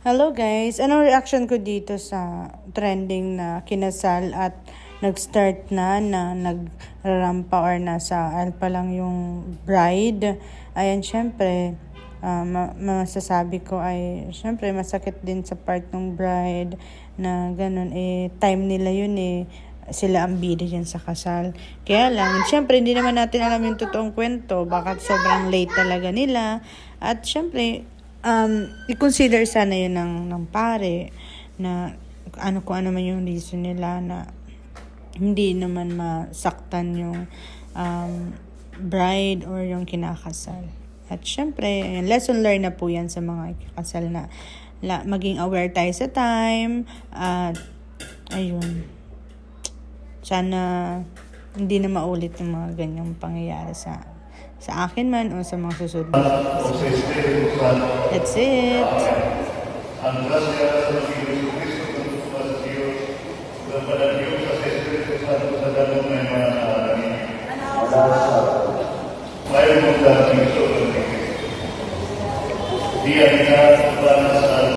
Hello guys, anong reaction ko dito sa trending na kinasal at nag-start na na nagrampa or nasa aisle pa lang yung bride. Ayan, syempre, ah, ma- masasabi ko ay, syempre, masakit din sa part ng bride na ganun, eh, time nila yun eh sila ang bida dyan sa kasal. Kaya lang, syempre, hindi naman natin alam yung totoong kwento. Bakit sobrang late talaga nila. At syempre, um, i-consider sana yun ng, ng pare na ano kung ano man yung reason nila na hindi naman masaktan yung um, bride or yung kinakasal. At syempre, lesson learned na po yan sa mga kasal na la, maging aware tayo sa time at ayun sana hindi na maulit yung mga ganyang pangyayari sa sa akin man o sa mga susunod. That's it. Ang grasya